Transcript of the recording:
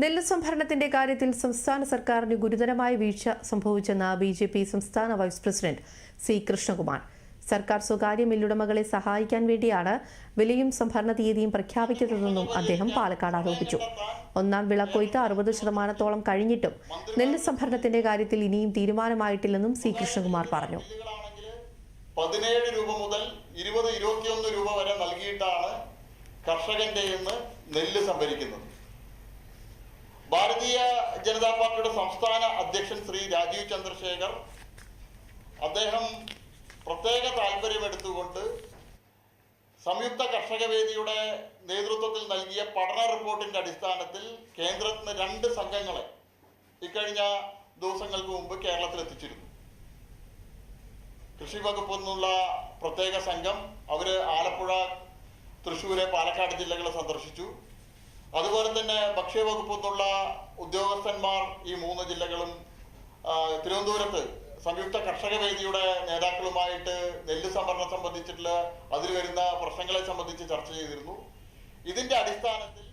നെല്ല് സംഭരണത്തിന്റെ കാര്യത്തിൽ സംസ്ഥാന സർക്കാരിന് ഗുരുതരമായ വീഴ്ച സംഭവിച്ചെന്ന ബി ജെ പി സംസ്ഥാന വൈസ് പ്രസിഡന്റ് സി കൃഷ്ണകുമാർ. സർക്കാർ സ്വകാര്യ മില്ലുടമകളെ സഹായിക്കാൻ വേണ്ടിയാണ് വിലയും സംഭരണ തീയതിയും പ്രഖ്യാപിക്കുന്നതെന്നും അദ്ദേഹം പാലക്കാട് ആരോപിച്ചു. ഒന്നാം വിള വിളക്കൊയ്ത്ത് അറുപത് ശതമാനത്തോളം കഴിഞ്ഞിട്ടും നെല്ല് സംഭരണത്തിന്റെ കാര്യത്തിൽ ഇനിയും തീരുമാനമായിട്ടില്ലെന്നും സി കൃഷ്ണകുമാർ പറഞ്ഞു. പതിനേഴ് രൂപ മുതൽ ഇരുപത് ഇരുപത്തിയൊന്ന് രൂപ വരെ നൽകിയിട്ടാണ് കർഷകന്റെ നെല്ല് സംഭരിക്കുന്നത്. ജനതാ പാർട്ടിയുടെ സംസ്ഥാന അധ്യക്ഷൻ ശ്രീ രാജീവ് ചന്ദ്രശേഖർ. അദ്ദേഹം പ്രത്യേക താല്പര്യമെടുത്തുകൊണ്ട് സംയുക്ത കർഷക വേദിയുടെ നേതൃത്വത്തിൽ നൽകിയ പഠന റിപ്പോർട്ടിന്റെ അടിസ്ഥാനത്തിൽ കേന്ദ്രത്തിന് രണ്ട് സംഘങ്ങളെ ഇക്കഴിഞ്ഞ ദിവസങ്ങൾക്ക് മുമ്പ് കേരളത്തിൽ എത്തിച്ചിരുന്നു കൃഷി വകുപ്പിൽ നിന്നുള്ള പ്രത്യേക സംഘം അവർ ആലപ്പുഴ തൃശ്ശൂര് പാലക്കാട് ജില്ലകളെ സന്ദർശിച്ചു. അതുപോലെ തന്നെ ഭക്ഷ്യവകുപ്പിൽ നിന്നുള്ള ഉദ്യോഗസ്ഥന്മാർ ഈ മൂന്ന് ജില്ലകളും തിരുവനന്തപുരത്ത് സംയുക്ത കർഷക വേദിയുടെ നേതാക്കളുമായിട്ട് നെല്ല് സംഭരണം സംബന്ധിച്ചിട്ടുള്ള അതിൽ വരുന്ന പ്രശ്നങ്ങളെ സംബന്ധിച്ച് ചർച്ച ചെയ്തിരുന്നു. ഇതിന്റെ അടിസ്ഥാനത്തിൽ